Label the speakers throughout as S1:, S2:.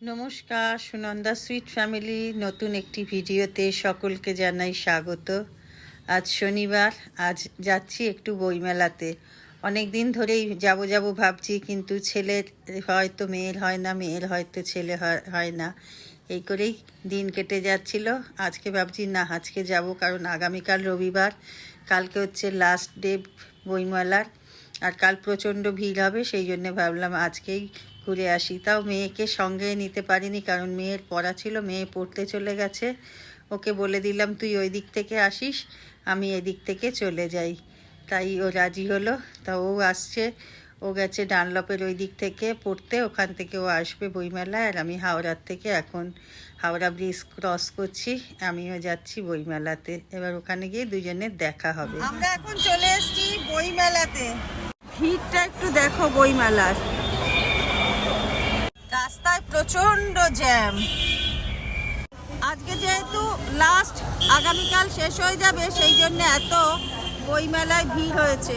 S1: নমস্কার, Sunanda sweet family, নতুন একটি ভিডিওতে সকলকে জানাই স্বাগত। আজ শনিবার, আজ যাচ্ছি একটু বইমেলাতে। অনেক দিন ধরেই যাব যাব ভাবছি, কিন্তু ছেলের হয়তো মেয়ের হয় না মেয়ের হয়তো ছেলে হয় না। এই করেই দিন কেটে যাচ্ছিল। আজকে ভাবছি, না, আজকে যাব, কারণ আগামীকাল রবিবার, কালকে হচ্ছে লাস্ট ডে বইমেলার, আর কাল প্রচণ্ড ভিড় হবে, সেই জন্য ভাবলাম আজকেই ঘুরে আসি। তাও মেয়েকে সঙ্গে নিতে পারিনি কারণ মেয়ের পড়া ছিল, মেয়ে পড়তে চলে গেছে। ওকে বলে দিলাম, তুই ওই দিক থেকে আসিস, আমি এদিক থেকে চলে যাই। তাই ও রাজি হলো। তা ও আসছে, ও গেছে ডানলপের ওই দিক থেকে পড়তে। ওখান থেকে ও আসবে বইমেলায় আর আমি হাওড়ার থেকে এখন হাওড়া ব্রিজ ক্রস করছি, আমিও যাচ্ছি বইমেলাতে। এবার ওখানে গিয়ে দুজনের দেখা হবে। আমরা এখন চলে এসেছি বইমেলাতে। ভিড়টা একটু দেখো বইমেলার। রাস্তায় প্রচণ্ড জ্যাম। আজকে যেহেতু লাস্ট আগামীকাল শেষ হয়ে যাবে, সেই জন্য এত বইমেলায় ভিড় হয়েছে।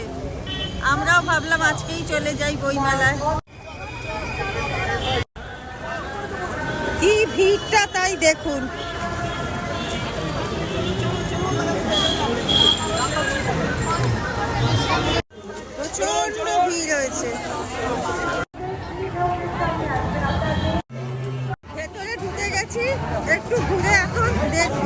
S1: আমরাও ভাবলাম আজকেই চলে যাই বইমেলায়। কি ভিড়টা তাই দেখুন। প্রচণ্ড ভিড় হয়েছে। গেছি একটু ঘুরে এখন দেখব।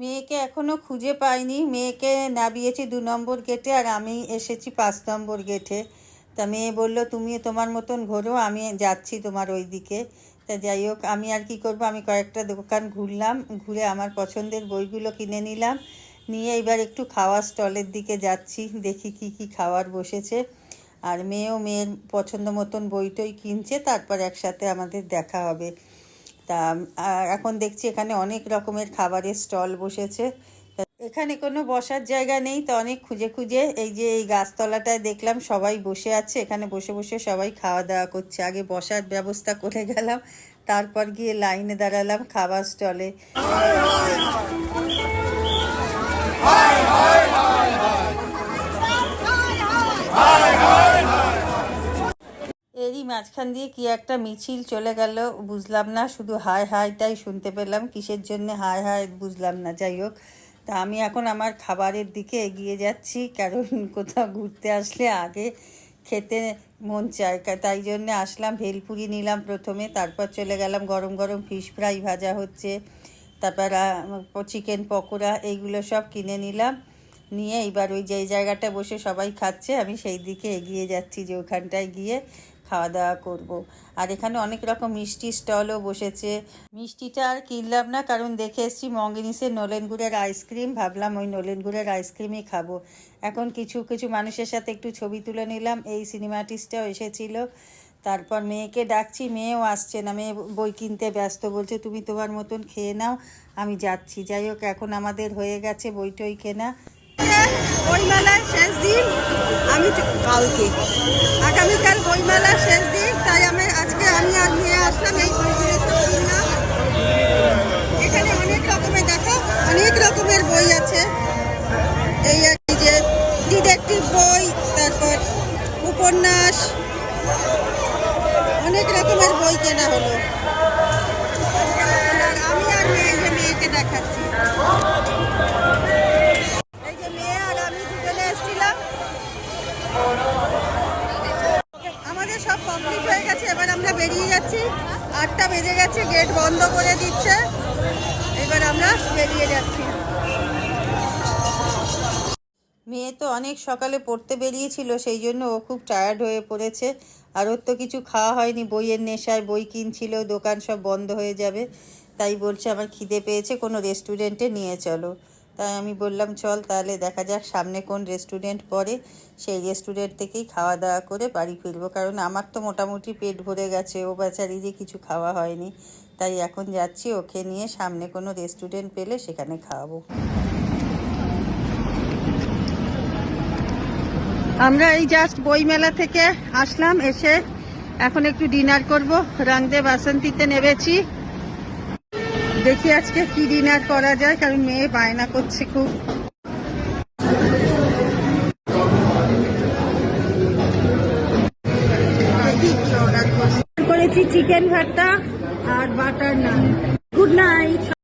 S1: মেয়েকে এখনও খুঁজে পাইনি। মেয়েকে নামিয়েছি দু নম্বর গেটে আর আমি এসেছি পাঁচ নম্বর গেটে। তা মেয়ে বলল, তুমি তোমার মতন ঘোরো, আমি যাচ্ছি তোমার ওই দিকে তা যাই হোক, আমি আর কি করব? আমি কয়েকটা দোকান ঘুরলাম, ঘুরে আমার পছন্দের বইগুলো কিনে নিলাম। নিয়ে এবার একটু খাওয়ার স্টলের দিকে যাচ্ছি, দেখি কি কি খাওয়ার বসেছে। আর মেয়েও মেয়ের পছন্দ মতন বইটই কিনছে, তারপর একসাথে আমাদের দেখা হবে। তা এখন দেখছি এখানে অনেক রকমের খাবারের স্টল বসেছে। এখানে কোনো বসার জায়গা নেই, তো অনেক খুঁজে খুঁজে এই যে এই গাছতলাটায় দেখলাম সবাই বসে আছে, এখানে বসে বসে সবাই খাওয়া দাওয়া করছে। আগে বসার ব্যবস্থা করে গেলাম, তারপর গিয়ে লাইনে দাঁড়ালাম খাবার স্টলে। মাঝখান দিয়ে কি একটা মিছিল চলে গেল, বুঝলাম না, শুধু হাই হাইটাই শুনতে পেলাম, কিসের জন্য হাই হাই বুঝলাম না, যাই হোক। তা আমি এখন আমার খাবারের দিকে এগিয়ে যাচ্ছি, কারণ কোথাও ঘুরতে আসলে আগে খেতে মন চায় তাই জন্যে আসলাম, ভেলপুরি নিলাম প্রথমে, তারপর চলে গেলাম গরম গরম ফিশ ফ্রাই ভাজা হচ্ছে, তারপর চিকেন পকোড়া, এইগুলো সব কিনে নিলাম, নিয়ে এইবার ওই যে জায়গাটা বসে সবাই খাচ্ছে, আমি সেই দিকে এগিয়ে যাচ্ছি যে ওখানটায় গিয়ে। খাওয়া দাওয়া করব। আর এখানে অনেক রকম মিষ্টি স্টলও বসেছে। মিষ্টিটা আর কিনলাম না, কারণ দেখে এসেছি মঙ্গিনিসের নলেন গুড়ের আইসক্রিম। ভাবলাম ওই নলেন গুড়ের আইসক্রিমই খাব। এখন কিছু কিছু মানুষের সাথে একটু ছবি তুলে নিলাম। এই সিনেমাটিস্টটাও এসেছিল। তারপর মেয়েকে ডাকছি, মেয়েও আসছে না। মেয়ে বই কিনতে ব্যস্ত, বলছে, তুমি তোমার মতন খেয়ে নাও, আমি যাচ্ছি। যাই হোক, এখন আমাদের হয়ে গেছে বই টই কেনা। বইমেলার শেষ দিন আমি কালকে। আগামীকাল বইমেলার শেষ দিন, তাই আমি আজকে আমি আর নিয়ে আসলাম এই। এখানে অনেক রকমের, দেখো, অনেক রকমের বই আছে। এই যে ডিটেকটিভ বই, তারপর উপন্যাস, অনেক রকমের বই কেনা হলো। সব কমপ্লিট হয়ে গেছে। এবার আমরা বেরিয়ে যাচ্ছি। আটটা বেজে গেছে গেট বন্ধ করে দিচ্ছে। এবার আমরা বেরিয়ে যাচ্ছি। মেয়ে তো অনেক সকালে পড়তে বেরিয়েছিল, সেই জন্য ও খুব টায়ার্ড হয়ে পড়েছে। আর ওর তো কিছু খাওয়া হয়নি, বইয়ের নেশায় বই কিনছিল, দোকান সব বন্ধ হয়ে যাবে। তাই বলছে, আমার খিদে পেয়েছে, কোনো রেস্টুরেন্টে নিয়ে চলো। তাই আমি বললাম, চল তাহলে দেখা যাক সামনে কোন রেস্টুরেন্ট পড়ে। সেই রেস্টুরেন্ট থেকেই খাওয়া দাওয়া করে বাড়ি ফিরবো। কারণ আমার তো মোটামুটি পেট ভরে গেছে, ও বেচারি যে কিছু খাওয়া হয়নি। তাই এখন যাচ্ছি, ওকে নিয়ে সামনে কোনো রেস্টুরেন্ট পেলে সেখানে খাওয়াবো। আমরা এই জাস্ট বইমেলা থেকে আসলাম, এসে এখন একটু ডিনার করব। রংদে বাসন্তীতে নেমেছি। দেখি আজকে কি ডিনার করা যায়, কারণ মেয়ে বায়না করছে খুব।
S2: করেছি চিকেন ভাতটা আর বাটার নান। Good night.